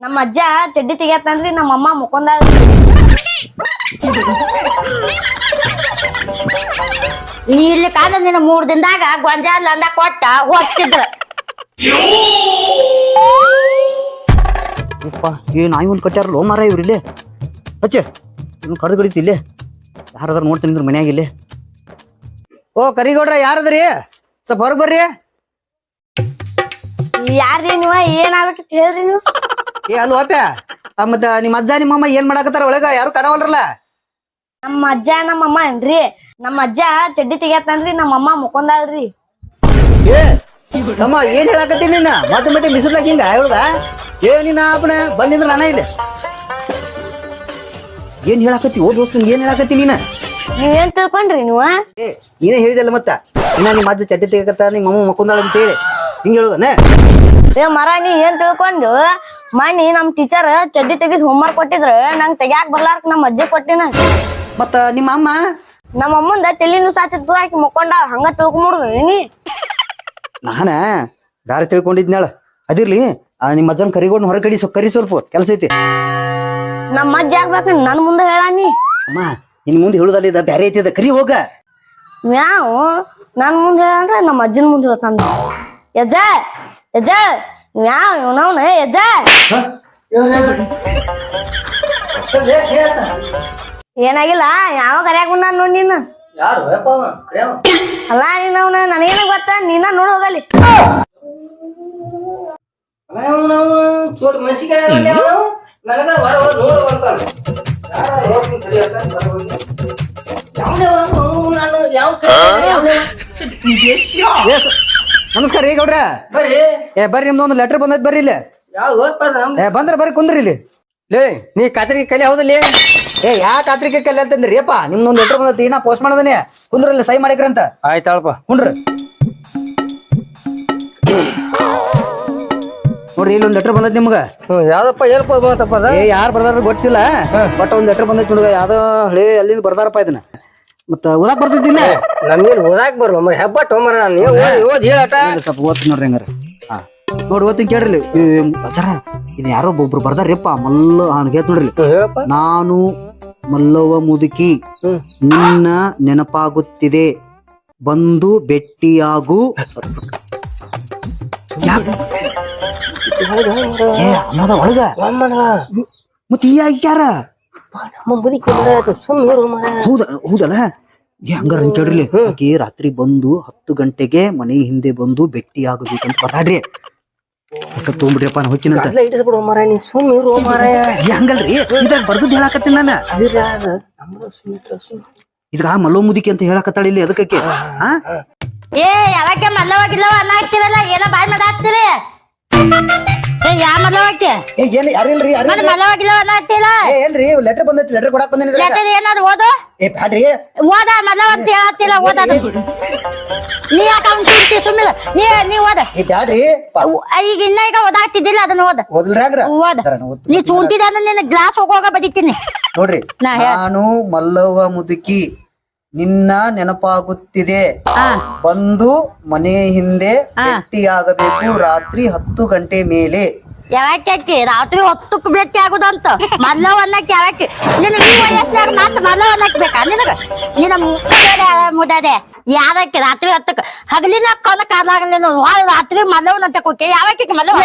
ನಮ್ಮ ಅಜ್ಜ ಚಡ್ಡಿ ತೆಗಿಯತ್ತಂದ್ರಿ ನಮ್ಮ ಅಮ್ಮ ಮುಕೊಂದ ನೀ ಇಲ್ಲಿ ಕಾದ ನಿನ್ನ ಮೂರ್ ದಿನದಾಗ ಗೊಂಜಾಲ್ ಅಂದ ಕೊಟ್ಟ ಹೋಗ್ತಿದ್ರ ಯಪ್ಪ ಏ ನಾಯಿ ಒಂದು ಕಟ್ಟ್ಯಾರಲ್ಲ ಮಾರ ಇವ್ರು ಇಲ್ಲೇ. ಅಚ್ಚೆ ಇವ್ನು ಕಡ್ದು ಕಡಿತಿ ಇಲ್ಲೇ. ಯಾರಾದ್ರೂ ನೋಡ್ತೀನಿ ಇದ್ರ ಮನ್ಯಾಗ ಇಲ್ಲೇ. ಓ ಕರಿಗೌಡ್ರ ಯಾರದ್ರಿ? ಸ್ವಲ್ಪ ಹೊರಗೆ ಬರ್ರಿ. ಯಾರ್ರಿ ನೀವ? ಏನಾಗ್ಬೇಕು ಹೇಳ್ರಿ ನೀವು? ಏ ಅಲ್ವ ಅಪ್ಪ ಆ, ಮತ್ತ ನಿಮ್ಮ ಅಜ್ಜ ನಿಮ್ಮಮ್ಮ ಏನ್ ಮಾಡಾಕತ್ತಾರ ಒಳಗ? ಯಾರು ಕಾಣವಲ್ರಲ್ಲ? ನಮ್ಮ ಅಜ್ಜ ನಮ್ಮ ಅಮ್ಮ ಏನ್ರಿ? ನಮ್ಮ ಅಜ್ಜ ಚಡ್ಡಿ ತೆಗಿಯತ್ತನ್ರಿ ನಮ್ಮ ಅಮ್ಮ ಮುಕೊಂದಾಳ್ರಿ ಏ ತಮ್ಮ ಏನ್ ಹೇಳಾಕತ್ತೀನಿ ನಿನ್ನ ಮತ್ತೆ ಮತ್ತೆ ಬಿಸಿಲಾಗ ಹಿಂಗ ಹೇಳುದ? ಏ ನಿನ್ನ ಅಪ್ಪನ ಬಂದಿದ್ರ ನಾನ ಇಲ್ಲಿ. ಏನ್ ಹೇಳಾಕತ್ತಿ? ಓ ದೋಸ್ತ ಏನ್ ಹೇಳಾಕತ್ತಿ ನೀನ? ನೀವೇನ್ ತಿಳ್ಕೊಂಡ್ರಿ ನೀವು? ಏ ನೀನೇ ಹೇಳಿದಲ್ಲ ಮತ್ತ? ಇನ್ನ ನಿಮ್ಮ ಅಜ್ಜ ಚಡ್ಡಿ ತೆಗಿಯಕತ್ತ ನಿಮ್ಮ ಅಮ್ಮ ಮಕ್ಕೊಂದಾಳ ಅಂತ ಹೇಳಿ ಹಿಂಗ ಹೇಳುದನೆ? ಏ ಮರ ನೀ ಏನ್ ತಿಳ್ಕೊಂಡು? ಮನಿ ನಮ್ ಟೀಚರ್ ಚಡ್ಡಿ ತೆಗಿದ್ ಹೋಮ್ವರ್ಕ್ ಕೊಟ್ಟಿದ್ರ. ನಂಗ್ ತೆಗ್ಯಾಕ್ ಬರ್ಲಾರ್ಕ ನಮ್ಮ ಅಜ್ಜಿ ಕೊಟ್ಟಿನ. ಮತ್ತ ನಿಮ್ಮ ಅಮ್ಮ? ನಮ್ಮ ಅಮ್ಮಂದ ತಲಿನೂ ಸಾಚಿತ್ತು ಆಕಿ ಮುಕ್ಕೊಂಡ ಹಂಗ ತಿಳ್ಕೊಂಬಿಡುದು ನೀ? ನಾನ? ದಾರಿ ತಿಳ್ಕೊಂಡಿದ್ನಾಳ ಅದಿರ್ಲಿ ಆ ನಿಮ್ಮ ಅಜ್ಜನ ಕರಿಗೊಂಡು ಹೊರ ಕಡಿ ಕರಿ ಸ್ವಲ್ಪ ಕೆಲಸ ಐತಿ. ನಮ್ಮ ಅಜ್ಜಿ ಆಗ್ಬೇಕು ನನ್ ಮುಂದೆ ಹೇಳಾನಿ ಅಮ್ಮ ಇನ್ ಮುಂದೆ ಹೇಳುದಲ್ಲ ಬ್ಯಾರೆ ಐತಿ ಕರಿ ಹೋಗ. ಮ್ಯಾವ್ ನನ್ ಮುಂದೆ ಹೇಳಂದ್ರ ನಮ್ಮ ಅಜ್ಜನ ಮುಂದೆ ಹೇಳ್ತಾನ ಯಜ್ಜ ಯಜ್ಜ ಯಾವ ಇವನವನ ಯಜ್ಜ ಏನಾಗಿಲ್ಲ ಯಾವ ಕರ್ಯಾಗ ನಾನು ನೋಡಿ ನೀನು? ಯಾರು? ಅಲ್ಲ ನೀನವ್ನ ನನಗೇನು ಗೊತ್ತ? ನೀನ ನೋಡಿ ಹೋಗಲಿ ಚೋಟ್ ನನಗ ಹೊರ ನೋಡು ಅವ್ನು. ನಾನು ಯಾವ ಏ ನಮಸ್ಕಾರ ರೀ ಗೌಡ್ರ? ಬರ್ರಿ. ಏ ಬರ್ರಿ ನಿಮ್ದು ಒಂದು ಲೆಟರ್ ಬಂದೈತ್ ಬರ್ರಿ ಇಲ್ಲಿ. ಯಾವ ಏ ಬಂದ್ರ ಬರ್ರಿ ಕುಂದ್ರಿ ಇಲ್ಲಿ. ಲೇ ನೀ ಕಾತ್ರಿಗೆ ಕಲಿ ಹೌದಲ್ಲಿ? ಏ ಯಾ ಕಾತ್ರಿಕೆ ಕಲಿ ಅಂತಂದ್ರಿ? ಅಪ್ಪ ನಿಮ್ದೊಂದು ಲೆಟರ್ ಬಂದೈತಿ ನಾ ಪೋಸ್ಟ್ ಮಾಡದನೆ ಕುಂದ್ರಿ ಇಲ್ಲಿ ಸೈ ಮಾಡಿಕ್ರಂತ ಆಯ್ತಾಳಪ್ಪ. ಕುಂಡ್ರಿ ನೋಡ್ರಿ ಇಲ್ಲೊಂದು ಲೆಟರ್ ಬಂದೈತಿ ನಿಮ್ಗ. ಹ್ಮ್ ಯಾವ್ದಪ್ಪ ಏನಪ್ಪ ಬಂತಪ್ಪ ಅದ? ಏ ಯಾರು ಬರ್ದಾರ ಗೊತ್ತಿಲ್ಲ ಬಟ್ ಒಂದ್ ಲೆಟರ್ ಬಂದೈತಿ ಹುಡುಗ ಯಾವ್ದೋ ಹಳೆ ಅಲ್ಲಿಂದ ಬರ್ದಾರಪ್ಪ ಇದನ್ನ. ಮತ್ತ ಓದಾಕ್ ಬರ್ತಿದ್ದಿಲ್ಲ? ನಮ್ಗೇನ್ ಓದಾಕ್ ಬರ್ ಮರ ಹೆಬ್ಬಟ್ ಹೋಮರ ನೀವು ಓದಿ ಓದಿ ಹೇಳಟ. ಇದು ಸ್ವಲ್ಪ ಓದ್ತೀನಿ ನೋಡ್ರಿ ಹಂಗಾರ. ಹಾ. ನೋಡಿ ಓದ್ತೀನಿ ಕೇಳ್ರಿ ಅಜ್ಜಾರ ಇನ್ ಯಾರೋ ಒಬ್ರು ಬರ್ದಾರ್ರಿಪ್ಪ. ಮಲ್ಲ ಹಾನ್ ಹೇಳ್ತ ನೋಡ್ರಿ ಹೇಳಪ್ಪ. ನಾನು ಮಲ್ಲವ ಮುದುಕಿ. ನಿನ್ನ ನೆನಪಾಗುತ್ತಿದೆ. ಬಂದು ಬೆಟ್ಟಿಯಾಗು. ಏ ಅಮ್ಮದ ಒಳಗ. ಮತ್ತೆ ಈ ಯಾರ? ಹೌದ ಹೌದಲ್ಲ? ಏ ಹಂಗಾರ ಕೇಳ್ರಿ ಆಕಿ ರಾತ್ರಿ ಬಂದು ಹತ್ತು ಗಂಟೆಗೆ ಮನೆ ಹಿಂದೆ ಬಂದು ಭೇಟಿಯಾಗಬೇಕಂತ ಬರ್ತಾಡ್ರಿ ಅಕ್ಕ ತೊಗೊಂಬಿಡ್ರಿಪ್ಪ ನಾ ಹೊಕ್ಕಿನಂತ. ಅಲ್ಲ ಇಡಿಸ್ಬಿಡು ಮರ ನೀ ಸುಮ್ಮನೆ ಇರು ಮಾರಾಯ. ಏ ಹಂಗಲ್ರಿ? ಇದ್ರಾಗ ಬರ್ದದ್ ಹೇಳಾಕತ್ತೀನಿ ನಾನು. ಇದ್ರಾಗ ಮಲ್ಲೋ ಮುದಿಕೆ ಅಂತ ಹೇಳಕತ್ತಾಳ ಇಲ್ಲಿ ಅದಕ್ಕೆ ಹಾ ಏ ಯಾವಾಗ ಮಲ್ಲವಾಗಿಲ್ಲವ ಅನ್ನ ಹಾಕ್ತಿರಲ್ಲ ಏನೋ ಬಾಯ್ ಮದ ಹಾಕ್ತಿರಿ. ಏ ಯಾ ಏ ಏನ್ ಯಾರಿಲ್ರಿ ಏ ಲೆಟರ್ ಬಂದೈತಿ ಲೆಟರ್ ಕೊಡಾಕ್ ಬಂದಿನಿ ಲೆಟರ್ ಏನಾದ್ರು ಓದು ಏ ಬ್ಯಾಡ್ರಿ ಓದ ಅಂತ ಹೇಳ್ತಿಲ್ಲ ಓದದು ನೀ ಯಾಕೆ ಅವ್ನ್ ತಿಂತಿ ಸುಮ್ಮನೆ ನೀ ನೀ ಓದ ಏ ಬ್ಯಾಡ್ರಿ ಈಗ ಇನ್ನ ಈಗ ಓದಾಗ್ತಿದ್ದಿಲ್ಲ ಅದನ್ನ ಓದ ನಾ ಚೂಂಟಿದ ನಿನ್ನ ಗ್ಲಾಸ್ ಹೋಗೋಗ ಬದಿತೀನಿ ನೋಡ್ರಿ ನಾನು ಮಲ್ಲವ್ವ ಮುದುಕಿ ನಿನ್ನ ನೆನಪಾಗುತ್ತಿದೆ. ಬಂದು ಮನೆ ಹಿಂದೆ. ಭೇಟಿಯಾಗಬೇಕು. ರಾತ್ರಿ ಹತ್ತು ಗಂಟೆ ಮೇಲೆ. ಯಾವಾಕಿ ರಾತ್ರಿ ಹೊತ್ತಕ್ಕೆ ಭೇಟಿ ಆಗುದಂತ. ಮಲ್ಲವನ್ನಕ್ಕೆ ಅನ್ನಕ್ಕೆ ಯಾವಾಕಿ ನಿನ್ನ ಈ ವಯಸ್ಸಿನಾಗ ಮಾತ್ರ ಬೇಕಾ ನಿನಗ? ನಿನ್ನ ಮುದ್ದದೆ ಮುದದೆ ಯಾದಕ್ಕೆ ರಾತ್ರಿ ಹೊತ್ತಕ್ಕೆ. ಹಗಲಿನ ಕೊನ ಕಾಲಾಗಲಿ ರಾತ್ರಿ ಮಲ್ಲವನ್ ಅಂತ ಕೊಕ್ಕೆ ಯಾವಕ್ಕೆ ಮಲ್ಲವ.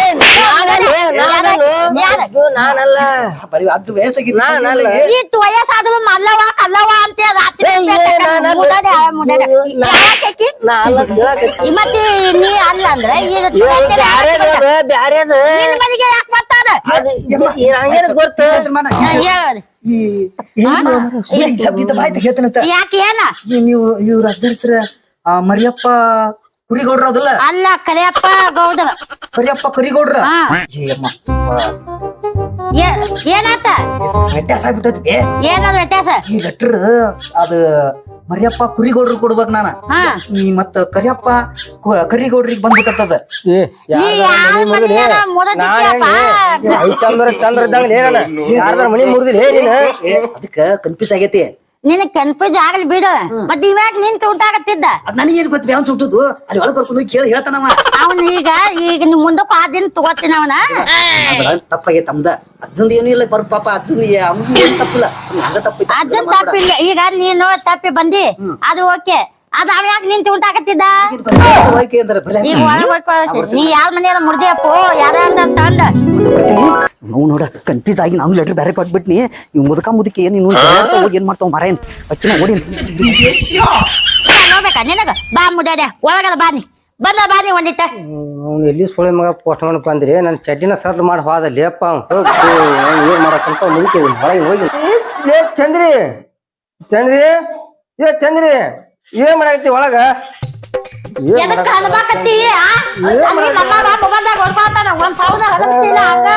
ಇಟ್ಟು ವಯಸ್ಸಾದ್ರು ಮಲ್ಲವ ಕಲ್ಲವ ಅಂತ ರಾತ್ರಿ ಮತ್ತೆ ನೀ ಅಲ್ಲ ಅಂದ್ರೆ ಈಗ ಬ್ಯಾರೇದ ಮನೆಗೆ ಯಾಕೆ ಬರ್ತಾರ ಗೊತ್ತ? ಹೇಳೋದು ಈ ಮಾಹಿತಿ ಹೇಳ್ತಾನಂತ ಯಾಕೆ ಏನ? ಈ ನೀವು ಇವ್ರ ಅಜ್ಜ ಹೆಸ್ರ ಆ ಮರಿಯಪ್ಪ ಕುರಿಗೌಡ್ರ ಅದಲ್ಲ? ಅಲ್ಲ ಕರಿಯಪ್ಪ ಗೌಡ. ಕರಿಯಪ್ಪ ಕುರಿಗೌಡ್ರ? ಏನಾತ? ವ್ಯತ್ಯಾಸ ಆಗ್ಬಿಟ್ಟೈತಿ. ಏನಾದ್ರು ಏನದು ವ್ಯತ್ಯಾಸ? ಈ ಲೆಟರ್ ಅದ ಮರಿಯಪ್ಪ ಕುರಿಗೌಡ್ರು ಕೊಡ್ಬೇಕ್ ನಾನ. ಹಾ. ಈ ಮತ್ತ ಕರಿಯಪ್ಪ ಕು- ಕರಿಗೌಡ್ರಿಗೆ ಬಂದ್ಬಿಟ್ಟದ. ಏ ನೀ ಯಾವ ಮನೆಯಾಗ ಮುರಿದಿದ್ಯಪ್ಪ? ಐ ಚಂದ್ರ ಚಂದ್ರ ಇದ್ದಂಗ ಏನ ಯಾರ್ದಾರ ಮನಿ ಮುರಿದಿಲ್ಲ? ನೀನ? ಅದಕ್ಕ ಕನ್ಫ್ಯೂಸ್ ಆಗೈತಿ. ನಿನ್ ಕನ್ಫ್ಯೂಸ್ ಆಗಲಿ ಬಿಡು. ಮತ್ ಇವಾಗ ನಿನ್ ಸುಟ್ಟಾಗತ್ತಿದ್ದ ಆಗತ್ತಿದ್ದ ಅದ್ ನನಗೆ ಏನ್ ಗೊತ್ತಿಲ್ಲ ಅವ್ನ್ ಸುಟ್ಟದು ಅಲ್ಲಿ ಒಳಗ್ ಕರ್ಕೊಂಡು ಕೇಳಿ ಹೇಳ್ತಾನವ ಅವನ್ ಈಗ ಈಗ ನಿಮ್ ಮುಂದಕ್ಕೆ ಆ ದಿನ ತಗೋತೀನಿ ಅವನ. ತಪ್ಪಾಗಿ ತಮ್ದ. ಅಜ್ಜಂದ ಏನೂ ಇಲ್ಲ ಬರ್ ಪಾಪ ಅಜ್ಜಂದ ಅವ್ನ ಏನ್ ತಪ್ಪಿಲ್ಲ ಅಜ್ಜನ್ ತಪ್ಪಿಲ್ಲ. ಈಗ ನೀನು ತಪ್ಪಿ ಬಂದಿ. ಅದು ಓಕೆ. ಅದ ಅವ ಯಾಕೆ ನಿನ್ ಊಟ ಆಗತ್ತಿದ್ದ ಈಗ ಒಳಗ್ ಹೋಗ್ಕೊಳಕ್ಕೆ ನೀ ಯಾವ ಮನೆಯಲ್ಲ ಮುರ್ದಿಯಪ್ಪ? ಯಾರ್ಯಾರ ತಂಡ ನಾವು ನೋಡ ಕನ್ಫ್ಯೂಸ್ ಆಗಿ ನಾವು ಲೆಟರ್ ಬೇರೆ ಕೊಟ್ಬಿಟ್ನಿ ಇವ್ ಮುದಕ ಮುದಕಿ ಏನ್ ನೀನು ಹೋಗಿ ಏನ್ ಮಾಡ್ತಾವ ಮರೇನ್ ಅಚ್ಚಿನ ಓಡಿ ನೋಡ್ಬೇಕಾ ನಿನಗ ಬಾ ಮುಡ್ಯಾದೆ ಒಳಗದ ಬಾನಿ ಬಂದ ಬಾನಿ ಒಂದಿಟ್ಟ ಅವ್ನು ಎಲ್ಲಿ ಸುಳಿ ಮಗ ಪೋಸ್ಟ್ ಮಾಡಪ್ಪ ಅಂದ್ರೆ ನನ್ನ ಚಡ್ಡಿನ ಸರ್ಲ್ ಮಾಡಿ ಹೋದ ಲೇಪ ಅವ್ನು ಏನ್ ಮಾಡಕ್ಕಂತ ಮುಗಿತೀವಿ ಹೊರಗೆ ಹೋಗಿ ಏ ಚಂದ್ರಿ ಚಂದ್ರಿ ಏ ಚಂದ್ರಿ ಏನ್ ಮಾಡಕತ್ತಿ ಒಳಗ ಏನ್ ಎದಕ್ಕ ಅನ್ಬಾಕತ್ತಿ ಹೊಡ್ಕೊತಾನ ಒಂದ್ ಸಾವಿರ ಹಗರ್ತಿಲ್ಲ ಹಂಗ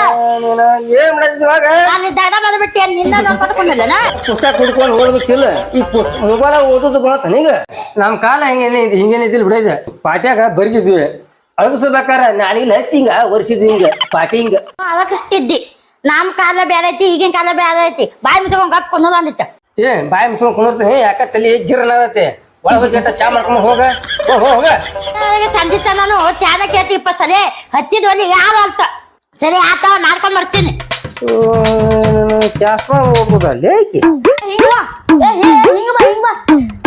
ನೀನು ಏನ್ ಮಾಡಕತ್ತಿ ಒಳಗ ನಾನು ದಡ ಬಂದ್ಬಿಟ್ಟಿ ನಿನ್ನ ಪುಸ್ತಕ ಓದ್ಬೇಕಿಲ್ಲ. ಈ ಮೊಬೈಲ್ ಓದೋದು ಬಂತ ನಮ್ ಕಾಲ ಹಿಂಗೇನೆ ಹಿಂಗೇನೆ ಇದಿಲ್ಲ ಬಿಡೈತೆ ಪಾಟ್ಯಾಗ ಬರಿತಿದ್ವಿ ಅಳಗಿಸ್ಬೇಕಾರ ನಾಳೆಗೆ ಹಚ್ಚಿ ಹಿಂಗ ಒರ್ಸಿದ್ವಿ ಹಿಂಗ ಪಾಟಿ ಹಿಂಗ. ಅಳಗಿಸ್ತಿದ್ದಿ. ನಮ್ ಕಾಲ ಬೇರೆ ಐತಿ ಈಗಿನ ಕಾಲ ಬೇರೆ ಐತಿ. ಬಾಯಿ ಮುಚ್ಕೊಂಡ್ ಅಂದಿತ್ತ. ಏ ಬಾಯಿ ಮುಚ್ಕೊಂಡ್ ಕುಂದಿರ್ತೀನಿ ಯಾಕ ತಲಿ ಗಿರ್ನತ್ತೆ ಒಳ ಹೋಗಿ ಗಂಟ ಚಾ ಮಾಡ್ಕೊಂಡ್ ಹೋಗ. ಹೋಗ ಹೋಗ ಸಂಜಿತ ನಾನು ಚಾದ ಕೇಳ್ತಿ ಇಪ್ಪ ಸರಿ? ಒಲಿ ಯಾರು ಅಂತ. ಸರಿ ಆತ ಮಾಡ್ಕೊಂಡ್ ಬರ್ತೀನಿ. ಜಾಸ್ಮ ಹೋಗ್ಬೋದಲ್ಲ ಏಕೆ? ಹಿಂಗ ಬಾ. ಏ, ಏ, ಹಿಂಗ ಬಾ ಹಿಂಗ ಬಾ.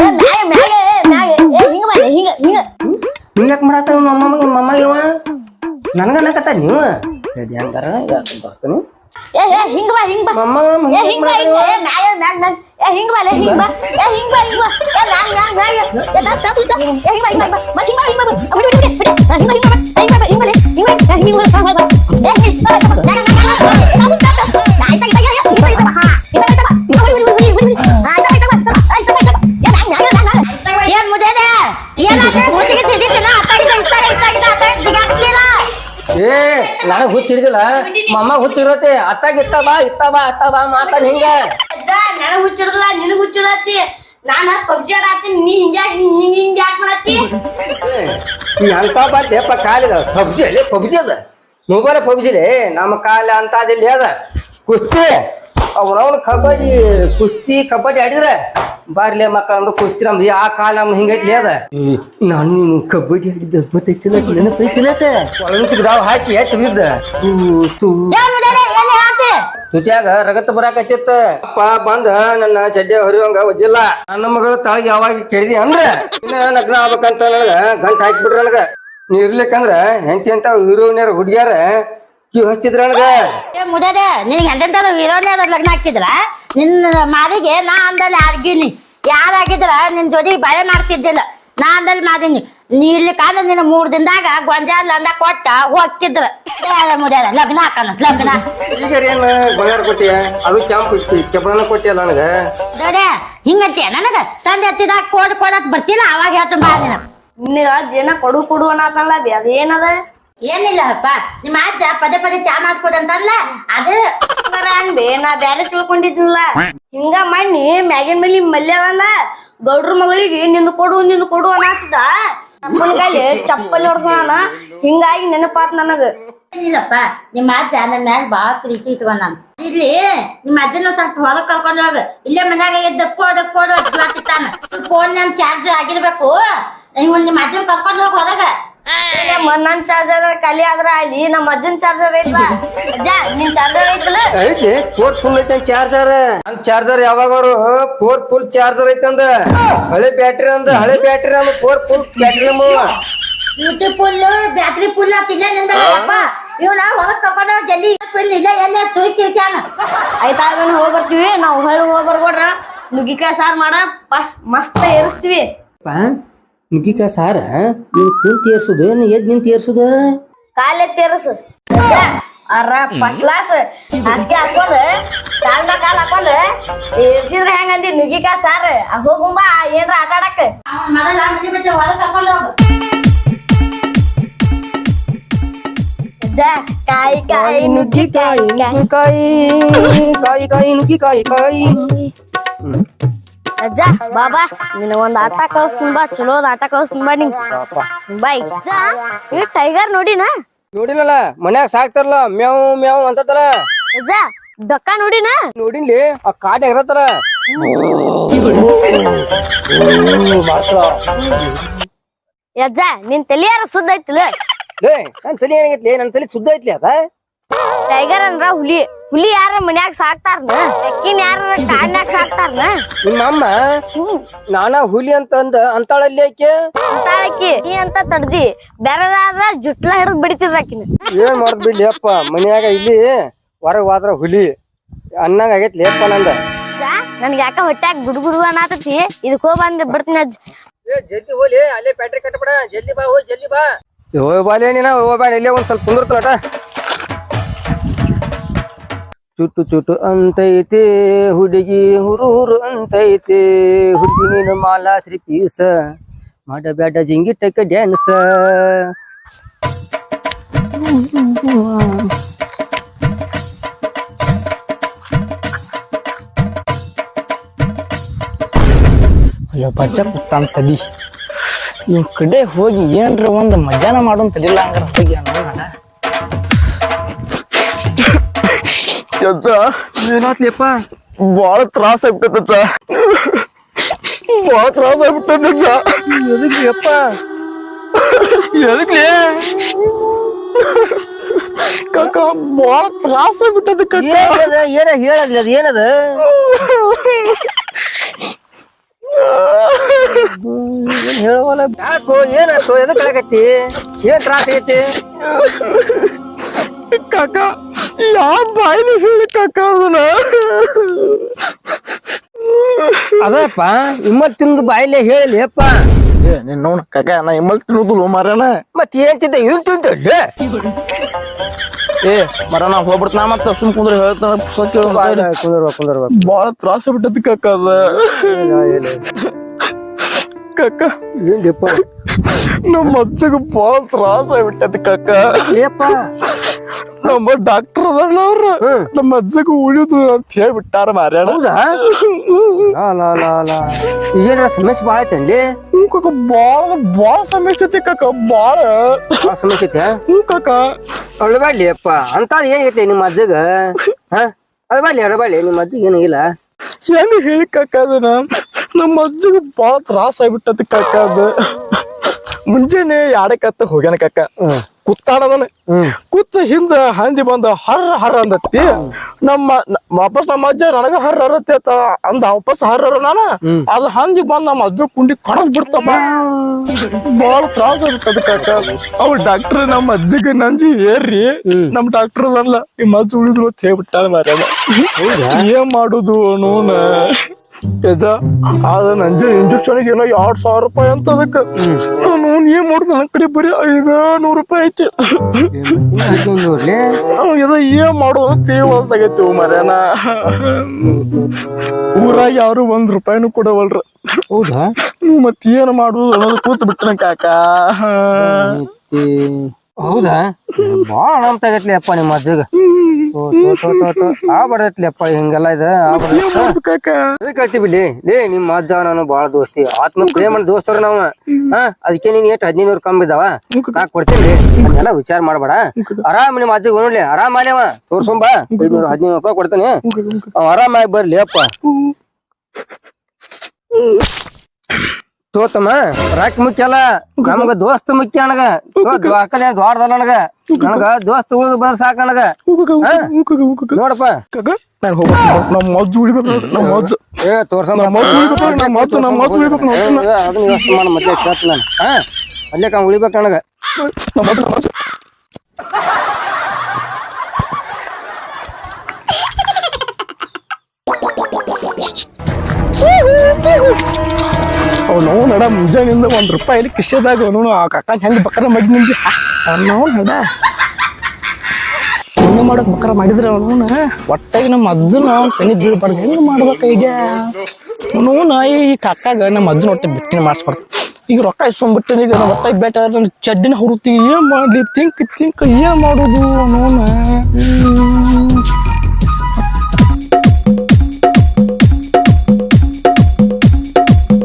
ಏ, ಮ್ಯಾಗೆ ಮ್ಯಾಗೆ ಮ್ಯಾಗೆ ಏ ಹಿಂಗ ಬಾ ಹಿಂಗ ಹಿಂಗ. ನೀವ್ ಯಾಕೆ ಮಾಡತ್ತ ನಮ್ಮ ಮಮ್ಮ ಇವ ನನಗ ನಕತ್ತ ನೀವು? ತಡಿ ಹಂಗಾರ ಬರ್ತಾನೆ. ಏ ಏ ಹಿಂಗ ಬಾ ಹಿಂಗ ಬಾ ಮಮ್ಮ ಏ ಹಿಂಗ ಬಾ ಹಿಂಗ ಏ ಮ್ಯಾಗೆ ಮ್ಯಾಗ ಮ್ಯಾಗ ಏ ಹಿಂಗ ಬಾ ಲೇ ಹಿಂಗ ಬಾ ಏ ಹಿಂಗ ಬಾ ಹಿಂಗ ಬಾ ಏ ಮ್ಯಾಗ ಮ್ಯಾಗ ಮ್ಯಾಗ ಏ ತಾ ತಾ ತಾ ಏ ಹಿಂಗ ಬಾ ಹಿಂಗ ಬಾ ಮತ್ ಹಿಂಗ ಬಾ ಹಿಂಗ ಬಾ ಬಿಡಿ ಬಿಡಿ ಬಿಡಿ ಬಿಡಿ ಹಿಂಗ ಹಿಂಗ ಬಾ ಹಿಂಗ ಬಾ ಹಿಂಗ ಬಾ ಹಿಂಗ ಬಾ ಹಿಂಗ ಬಾ ಹಿಂಗ ಬಾ ಏ ಹಿಂಗ ಬಾ ಮ್ಯಾಗ ಮ್ಯಾಗ ಮ್ಯಾಗ ಆಯ್ತಾ ಆಯ್ತಾ ನನಗ್ ಹುಚ್ಚ ಹಿಡಿದಿಲ್ಲ. ಮಮ್ಮ ಹುಚ್ಚ ಅತ್ತಾಗ ಇತ್ತ ಬಾ ಇತ್ತ ಬಾ ಅತ್ತ ಬಾ ಮಾತಾನ ಹಿಂಗ. ನನಗ ಹುಚ್ಚಿಡಲ್ಲ ನಿನಗ ಹುಚ್ಚಿಡತ್ತಿ ನಾನ ಪಬ್ಜಿ ಆಡಾತೀನಿ ನೀ ಹಿಂಗ ಹಿಂಗ ಹಿಂಗ ಯಾಕೆ ಮಾಡತ್ತಿ? ಎಂತ ಬಾ ಬಾದ್ಯಪ್ಪ ಕಾಲಿದ ಪಬ್ಜಿ ಅಲ್ಲಿ ಪಬ್ಜಿ ಅದ. ಮೊಬೈಲ್ ಪಬ್ಜಿಲಿ ನಮ್ಮ ಕಾಲ ಅಂತ ಅದಿಲ್ಲ ಅದ. ಕುಸ್ತಿ. ಅವನವನು ಕಬಡ್ಡಿ ಕುಸ್ತಿ ಕಬಡ್ಡಿ ಆಡಿದ್ರೆ ಬಾರ್ಲೆ ಮಕ್ಕಳ ಅಂದ್ರೆ ಕುಸ್ತಿ ನಮ್ದು. ಆ ಕಾಲ ನಮ್ ಹಿಂಗೈತಿ ಅದ? ನಾನು ನೀನು ಕಬಡ್ಡಿ ಆಡಿದ್ದೆ ಗೊತ್ತೈತಿಲ್ಲ ನೆನಪೈತಿಲ್ಲ ಒಳಂಚಿ ಬಿಡಾವ್ ಹಾಕಿ ಎತ್ತಿದ್ದ ತುಟ್ಯಾಗ ರಗತ ಬರಾಕತ್ತಿತ್ತ. ಅಪ್ಪ ಬಂದ ನನ್ನ ಚಡ್ಡೆ ಹೊರಿಯೋಂಗ ಒದ್ದಿಲ್ಲ ನನ್ನ ಮಗಳು ತಳಗ ಯಾವಾಗ ಕೆಡಿದಿ ಅಂದ್ರ ಇನ್ನ ನಗ್ನ ಆಗ್ಬೇಕಂತ ನನಗ ಗಂಟ್ ಹಾಕ್ಬಿಡ್ರ ನನಗ. ನೀ ಇರ್ಲಿಕ್ಕಂದ್ರ ಎಂತ ಎಂತ ಹೀರೋನ್ಯಾರ ಹುಡ್ಗ್ಯಾರ ಕಿವ್ ಹಚ್ಚಿದ್ರ ನನಗ ಏ ಮುದೇನೆ ನಿನಗೆ ಎಂತೆಂತ ವಿರೋಧನೆ ಲಗ್ನ ಹಾಕಿದ್ರ? ನಿನ್ನ ಮಾರಿಗೆ ನಾ ಅಂದಲ್ಲಿ ಆರ್ಗಿನಿ ಯಾರಾಗಿದ್ರ ನಿನ್ ಜೋಡಿ ಬಳೆ ಮಾಡ್ತಿದ್ದಿಲ್ಲ. ನಾ ಅಂದಲ್ಲಿ ಮಾದಿನಿ. ನೀ ಇಲ್ಲಿ ಕಾದ ನಿನ್ನ ಮೂರ್ ದಿನದಾಗ ಗೊಂಜಾಲ ಲಂಡ ಕೊಟ್ಟ ಹೋಗ್ತಿದ್ರ. ಮುದೇನ ಲಗ್ನ ಹಾಕನ ಲಗ್ನ. ಈಗ ಏನ್ ಬಂಗಾರ ಕೊಟ್ಟಿಯ ಅದು ಚಾಂಪ್ ಚಪ್ರನ ಕೊಟ್ಟಿಯಲ್ಲ ನನಗ? ದೊಡೆ ಹಿಂಗಂತೀಯ ನನಗ? ತಂದೆ ಹತ್ತಿದಾಗ ಕೋಡ್ ಕೋಡಕ್ ಬರ್ತಿಲ್ಲ ಅವಾಗ ಹೇಳ್ತೀನಿ ಬಾ ನಿನ್ನ ನಿನಗ ಜನ ಕೊಡು ಕೊಡು ಅನ್ನತಲ್ಲ ಅದೇನದ ಏನಿಲ್ಲಪ್ಪ, ನಿಮ್ಮ ಅಜ್ಜ ಪದೇ ಪದೇ ಚಾ ಮಾಡ್ಕೊಡಂತಲ್ಲ ಅದು ಅಂದೆ, ನಾ ಬ್ಯಾರೆ ತಿಳ್ಕೊಂಡಿದ್ನಲ್ಲ. ಹಿಂಗ ಮಣ್ಣಿ ಮ್ಯಾಗಿನ ಮೇಲೆ ಮಲ್ಯ ಅದಲ್ಲ ಗೌಡ್ರ ಮಗಳಿಗೆ ನಿಂದು ಕೊಡು ನಿಂದು ಕೊಡು ಅನ್ನತ್ತದ ಕೈಲಿ ಚಪ್ಪಲಿ ಹೊಡ್ಸೋಣ. ಹಿಂಗಾಗಿ ನೆನಪಾತ್ ನನಗ. ಏನಿಲ್ಲಪ್ಪ, ನಿಮ್ಮ ಅಜ್ಜ ನನ್ನ ಮ್ಯಾಗ ಬಾಳ ಪ್ರೀತಿ ಇಟ್ಕೊಂಡ್ ಇಲ್ಲಿ ನಿಮ್ಮ ಅಜ್ಜನ ಸ್ವಲ್ಪ ಹೊರಗೆ ಕರ್ಕೊಂಡು ಹೋಗ. ಇಲ್ಲೇ ಮನ್ಯಾಗ ಎದ್ದ ಕೊಡು ಕೊಡು ಅಟ್ಲಾತಿತ್ತಾನ ಫೋನ್ ನನ್ ಚಾರ್ಜ್ ಆಗಿರ್ಬೇಕು. ನಿಮ್ಮ ಅಜ್ಜನ್ ಕರ್ಕೊಂಡು ಹೋಗ್ ಹೊರಗ ನನ್ ಚಾರ್ಜರ್ ಖಾಲಿ ಆದ್ರ ಅಲ್ಲಿ ನಮ್ಮ ಅಜ್ಜನ್ ಚಾರ್ಜರ್ ಐತ್ಲ? ಅಜ್ಜ ನಿನ್ ಚಾರ್ಜರ್ ಐತಲ್ಲ ಐತಿ ಫೋರ್ ಫುಲ್ ಐತೆ ಚಾರ್ಜರ್ ನನ್ ಚಾರ್ಜರ್ ಯಾವಾಗರು ಫೋರ್ ಫುಲ್ ಚಾರ್ಜರ್ ಐತಂದ ಹಳೆ ಬ್ಯಾಟ್ರಿ ಅಂದ ಹಳೆ ಬ್ಯಾಟ್ರಿ ಅಂದ ಫೋರ್ ಫುಲ್ ಬ್ಯಾಟ್ರಿ ನಮ್ಮ ಫುಲ್ ಬ್ಯಾಟ್ರಿ ಫುಲ್ ಆತಿಲ್ಲ ನಿನ್ಬೇಕಪ್ಪ ಇವ್ನ ಇವನ ಹೊರಗೆ ಹೋಗ್ ಜಲ್ದಿ ಪಿನ್ ಇಲ್ಲ ಎಲ್ಲ ತುಯ್ತಿರ್ತಾನ ಆಯ್ತಾ ಐತಾ ಹೋಗಿ ಬರ್ತೀವಿ. ನಾವು ಹೊಳ್ಳಿ ಹೋಗಿ ಬರ್ಕೊಡ್ರ ನುಗ್ಗಿಕಾಯಿ ಸಾರ್ ಮಾಡ. ಮಸ್ತ್ ಏರಿಸ್ತೀವಿ. ನುಗ್ಗಿಕಾಯ ಸಾರ? ನೀನ್ ಕೂ ಏರ್ಸುದು ಏನ್ ಎದ್ ನಿಂತ ಏರ್ಸುದು ಕಾಲೆ ತೆರಸ್. ಅರ ಫಸ್ಟ್ ಕ್ಲಾಸ್ ಹಾಸಿಗೆ ಹಾಸ್ಕೊಂಡು ಕಾಲ್ ಮ್ಯಾಗ ಕಾಲ್ ಹಾಕೊಂಡು ಏರ್ಸಿದ್ರ ಹೆಂಗಂದಿ ನುಗ್ಗಿಕಾಯಿ ಸಾರ್ ಹೋಗುಂಬಾ ಏನ್ರ ಆಟ ಆಡಕ್ ಮೊದಲ ಮನೆ ಬಿಟ್ಟು ಹೊರಗ್ ಕರ್ಕೊಂಡ್ ಹೋಗು ಅಜ್ಜ ಕಾಯಿ ಕಾಯಿ ನುಗ್ಗಿಕಾಯಿ ಕೈ ಕಾಯಿ ಕಾಯಿ ನುಗ್ಗಿಕಾಯಿ ಕಾಯಿ. ಅಜ್ಜ ಬಾಬಾ ನಿನ್ನ ಒಂದ್ ಆಟ ಕಳಿಸ್ತೀನಿ ಬಾ ಚಲೋ ಆಟ ಕಳಿಸ್ತೀನಿ ಬಾ ನಿಂಗ್ ಬಾಯ್ ಅಜ್ಜ ಈ ಟೈಗರ್ ನೋಡಿನ? ನೋಡಿನಲ್ಲ ಮನ್ಯಾಗ ಸಾಕ್ತಾರಲ್ಲ ಮ್ಯಾವ್ ಮ್ಯಾವ್ ಅಂತದಲ್ಲ ಅಜ್ಜ ಬೆಕ್ಕ ನೋಡಿನ? ನೋಡಿನ್ಲಿ ಆ ಕಾಡ್ ಎಗರತ್ತಲ್ಲ ಅಜ್ಜ ನಿನ್ ತಲೆ ಯಾರ ಸುದ್ದ ಐತಿಲ್ಲ ಲೇ ನನ್ ತಲೆ ಏನಾಗೈತ್ಲಿ? ನನ್ ತಲೆ ಸುದ್ದ ಐತ್ಲಿ ಅದ? ಟೈಗರ್ ಅಂದ್ರ ಹುಲಿ. ಹುಲಿ ಯಾರ ಮನ್ಯಾಗ ಸಾಕ್ತಾರನ? ಅಕ್ಕಿನ ಯಾರ ಕಾಡ್ನ್ಯಾಗ ಸಾಕ್ತಾರನ? ನಿಮ್ಮಮ್ಮ ನಾನಾ ಹುಲಿ ಅಂತ ಅಂದ ಅಂತಾಳಲ್ಲಿ ಆಕೆ? ಅಂತಾಳಕಿ ನೀ ಅಂತ ತಡ್ದಿ. ಬೇರೆದಾದ್ರ ಜುಟ್ಲ ಹಿಡಿದ್ ಬಿಡ್ತಿದ್ರ ಆಕಿನ. ಏನ್ ಮಾಡ್ದ್ ಬಿಡ್ಲಿ ಅಪ್ಪ ಮನ್ಯಾಗ ಇಲ್ಲಿ ಹೊರಗ್ ಹೋದ್ರ ಹುಲಿ. ಅನ್ನಂಗ ಆಗೈತ್ಲಿ ಅಪ್ಪ ನಂದ. ನನ್ಗ ಯಾಕ ಹೊಟ್ಟ್ಯಾಗ ಗುಡು ಗುಡು ಅನ್ನತತಿ ಇದಕ್ಕೆ ಹೋಗ್ ಬಂದ್ ಬಿಡ್ತೀನಿ ಅಜ್ಜ. ಏ ಜಲ್ದಿ ಹೋಲಿ ಅಲ್ಲೇ ಬ್ಯಾಟ್ರಿ ಕಟ್ಟಬೇಡ ಜಲ್ದಿ ಬಾ ಹೋಗಿ ಜಲ್ದಿ ಬಾ. ಓ ಬಾಲೆ ನೀನ ಬಾ ಇಲ್ಲೇ ಒಂದ್ ಸ್ವಲ್ಪ ಕುಂದಿರ್ತಲಟ ಚುಟ್ಟು ಚುಟ್ಟು ಅಂತೈತೆ, ಹುಡುಗಿ ಹುರೂರು ಅಂತೈತೆ. ಹುಡುಗಿ ನೀನು ಮಾಲಾ ಶ್ರೀ ಪೀಸ ಮಾಡಬೇಡ ಜಿಂಗಿಟಕ್ಕೆ ಡ್ಯಾನ್ಸ್. ಅಯ್ಯೋ ಬಚ್ಚ ಕುತ್ತಾನ ತಡಿ ಕಡೆ ಹೋಗಿ ಏನ್ರ ಒಂದು ಮಜಾನ ಮಾಡೋನ್ ತಡಿಲ್ಲ ಹಂಗಾರ ಹೋಗಿ ಅನ್ನೋಣ ಅಜ್ಜ ಏನಾತ್ಲಿಯಪ್ಪ ಭಾಳ ತ್ರಾಸ ಆಗ್ಬಿಟ್ಟೈತಜ್ಜ ಭಾಳ ತ್ರಾಸ ಆಗ್ಬಿಟ್ಟೈತಜ್ಜ ಎದಕ್ಲಿಯಪ್ಪ ಎದಕ್ಲಿ ಕಾಕ ಬಹಳ ತ್ರಾಸ ಆಗ್ಬಿಟ್ಟದ ಕಾಕ. ಏನ ಹೇಳದ್ಲಿ? ಅದ ಏನದ? ಏನ್ ಹೇಳವಲ್ಲ? ಯಾಕೋ ಏನಾಯ್ತು? ಎದಕ್ ಕಳಕತ್ತಿ ಏನ್ ತ್ರಾಸ ಆಗೈತಿ ಕಾಕ ಯಾವ ಬಾಯಿಲಿ ಹೇಳಿ ಕಾಕ ಅದನ್ನ ಅದಪ್ಪ ಇಮ್ಮತ್ ತಿಂದು ಬಾಯಿಲೆ ಹೇಳಲಿ ಅಪ್ಪ ಏ ನೀನ್ ನೋಡ ಕಾಕ ನಾ ಇಮ್ಮಲ್ ತಿನ್ನೋದಿಲ್ಲ ಮಾರ್ಯಾನ ಮತ್ ಏನ್ ತಿಂತ ಇದನ್ ತಿಂತಲ್ಲ ಏ ಮರ ನಾ ಹೋಗ್ಬಿಡ್ತ ಮತ್ತ ಸುಮ್ ಕುಂದ್ರ ಹೇಳ್ತಾನ ಪುಸ್ತಕ ಕೇಳ ಕುಂದರ್ಬೇಕು ಕುಂದರ್ಬೇಕು ಬಾಳ ತ್ರಾಸ ಆಗ್ಬಿಟ್ಟೈತಿ ಕಾಕ ಅದ ಕಾಕ ಏನ್ಲಿಪ್ಪ ನಮ್ಮ ಅಜ್ಜಗ ಬಾಳ ತ್ರಾಸ ಆಗ್ಬಿಟ್ಟೈತಿ ಕಾಕ ಏಪ್ಪ ನಮ್ಮ ಡಾಕ್ಟರ್ ಅದಾರ ಅವ್ರ. ನಮ್ಮ ಅಜ್ಜಗ ಉಳಿಯುದ್ರು ಅಂತ ಹೇಳ್ಬಿಟ್ಟಾರ ಮಾರ್ಯಾಣ. ಹೌದಾ? ಏನಾರ ಸಮಸ್ಯೆ ಭಾಳ ಐತಂಡಿ ಹ್ಞೂ ಕಾಕ ಬಾಳ ಬಾಳ ಸಮಸ್ಯೆ ಐತಿ ಕಾಕ ಬಾಳ ಭಾಳ ಸಮಸ್ಯೆ ಐತೆ? ಹ್ಞೂ ಕಾಕ. ಅಳಬಾಡ್ಲಿ ಅಪ್ಪ ಅಂತ ಏನೈತಿ ನಿಮ್ಮ ಅಜ್ಜಗ? ಹಾ? ಅಳಬಾಡ್ಲಿ ಅಳಬಾಡ್ಲಿ ನಿಮ್ಮ ಅಜ್ಜಿಗೆ ಏನಾಗಿಲ್ಲ ಹೆಂಗ ಹೇಳಿ ಕಾಕ ಅದನ್ನ? ನಮ್ಮ ಅಜ್ಜಿಗೆ ಬಾಳ ತ್ರಾಸ ಆಗ್ಬಿಟ್ಟತಿ ಕಾಕ ಅದ. ಮುಂಜಾನೆ ಯಾಡಕತ್ತ ಹೋಗ್ಯಾನ ಕಾಕ? ಕುತ್ತಾಡದನ ಕುತ್ತ ಹಿಂದ ಹಂದಿ ಬಂದ ಹರ್ರ ಹರ್ರ ಅಂದತ್ತಿ. ನಮ್ಮ ವಾಪಸ್ ನಮ್ಮ ಅಜ್ಜ ನನಗ ಹರ್ರ ಹರತ್ತೆ ಅಂತ ಅಂದ ವಾಪಸ್ ಹರ್ರ ನಾನ. ಅದ್ ಹಂದಿ ಬಂದ್ ನಮ್ಮ ಅಜ್ಜ ಕುಂಡಿ ಕಡದ್ ಬಿಡ್ತಪ್ಪ. ಬಾಳ ತ್ರಾಸ ಇರ್ತದ ಕಾಕ ಅವ್ ಡಾಕ್ಟರ್ ನಮ್ಮ ಅಜ್ಜಿಗೆ ನಂಜಿ ಏರ್ರಿ. ನಮ್ ಡಾಕ್ಟರ್ ಅದಲ್ಲ ನಿಮ್ಮ ಅಜ್ಜ ಉಳಿದ್ರು ಅಂತ ಹೇಳ್ಬಿಟ್ಟಾಳ ಮಾರ್ಯಾನ ಏನ್ ಮಾಡುದು ನೋನ ಯಜ ಅದ ನಂಜು ಇಂಜೆಕ್ಷನ್ ಏನೋ ಎರಡ್ ಸಾವಿರ ರೂಪಾಯಿ ಅಂತ ಅದಕ್ಕೆ. ನಾನು ಏನ್ ಮಾಡುದು ನನ್ನ ಕಡೆ ಬರೀ ಐದ ನೂರು ರೂಪಾಯಿ ಐತಿ. ಇದ ಏನ್ ಮಾಡೋದು ತಿಳಿವಲ್ದಾಗೈತಿ ಮರ್ಯಾನ ಊರಾಗ ಯಾರು ಒಂದ್ ರೂಪಾಯಿನೂ ಕೊಡವಲ್ರ. ಹೌದಾ? ನೀವು ಮತ್ತೆ ಏನ್ ಮಾಡುದು ಅನ್ನೋದು ಕೂತ್ ಬಿಟ್ಟನ ಕಾಕ. ಹೌದಾ? ಬಾಳ ಅಂತ ಆಗತ್ಲಿ ಅಪ್ಪ ನಿಮ್ಮ ಅಜ್ಜಗ. ಆಗ್ಬಾರ್ದೈತ್ಲಿ ಅಪ್ಪ ಹಿಂಗೆಲ್ಲ ಇದ ಆ ಕಾಕ ಹೇಳ್ತಿ ಬಿಡ್ಲಿ ಲೇ ನಿಮ್ಮ ಅಜ್ಜ ನಾನು ಬಾಳ ದೋಸ್ತಿ. ಆತ್ಮ ಪ್ರೇಮ ದೋಸ್ತರು ನಾವ. ಹಾ ಅದಕ್ಕೆ ನೀನ್ ಏಟ್ ಹದಿನೈದು ಕಮ್ಮಿ ಇದಾವ? ನಾ ಕೊಡ್ತೀನಿ ಅದನ್ನೆಲ್ಲ ವಿಚಾರ ಮಾಡ್ಬೇಡ. ಆರಾಮ್ ನಿಮ್ಮ ಅಜ್ಜಗ್ ನೋಡ್ಲಿ ಆರಾಮ್ ಅವ. ತೋರ್ಸೊಂಬ ಐದ್ನೂರು ಹದಿನೈದು ರೂಪಾಯಿ ಕೊಡ್ತೀನಿ. ಅವ್ ಆರಾಮಾಗಿ ಬರ್ಲಿ ಅಪ್ಪ. ತೋತಮ್ಮ ರಾಕ್ ಮುಖ್ಯ ಅಲ್ಲ. ನಮಗ ದೋಸ್ತ ಮುಖ್ಯ ನನಗ ಅಕ್ಕದ ದ್ವಾರದಲ್ಲ ನನಗ ನನಗ ದೋಸ್ತ ಉಳಿದು ಬಂದ್ ಸಾಕ್ ನನಗ ನೋಡಪ್ಪ. ನಾನು ನಮ್ಮ ಮಜ್ಜು ಉಳಿಬೇಕು ನಮ್ಮ ಅಜ್ಜ ಏ ತೋರ್ಸ ನಮ್ಮ ಅಜ್ಜ ಉಳಿಬೇಕು ನಮ್ಮ ಅಜ್ಜ ನಮ್ಮ ಅಜ್ಜ ಉಳಿಬೇಕು. ಅದನ್ನ ಯೋಚ್ನೆ ಮಾಡು ಮತ್ತೆ ಕೇಳ್ತೀನಿ ನಾನು. ಹಾ? ಅಲ್ಲೇ ಕಾ ಉಳಿಬೇಕು ನನಗ ನಮ್ಮ ಅವನು ನಡ ಮುಂಜಾನಿಂದ ಒಂದ್ ರೂಪಾಯಿ ಕಿಶೆದಾಗ ಅವನು ಆ ಕಾಕ ಹೆಂಗ್ ಬಕ್ರ ಮಾಡಿ ನಿಂತಿ ಅವನು ನಡ ಹೆಂಗೆ ಮಾಡಕ್ ಬಕ್ರ ಮಾಡಿದ್ರೆ ಅವನು ಒಟ್ಟಾಗಿ ನಮ್ಮ ಅಜ್ಜನ ಕಣಿ ಬೀಳ್ಬಾರ್ದು. ಹೆಂಗ್ ಮಾಡ್ಬೇಕ ಈಗ? ಅವನು ಈ ಕಾಕಾಗ ನಮ್ಮ ಅಜ್ಜನ ಹೊಟ್ಟೆ ಬಿಟ್ಟಿನ ಮಾಡಿಸ್ಬಾರ್ದು. ಈಗ ರೊಕ್ಕ ಇಸ್ಕೊಂಡ್ಬಿಟ್ಟೆ, ಈಗ ನಮ್ಮ ಹೊಟ್ಟೆ ಬೇಟ ನನ್ನ ಚಡ್ಡಿನ ಹುರುತಿ ಏನ್ ಮಾಡ್ಲಿ? ತಿಂಕ್ ತಿಂಕ್ ಏನ್ ಮಾಡೋದು ಅವನು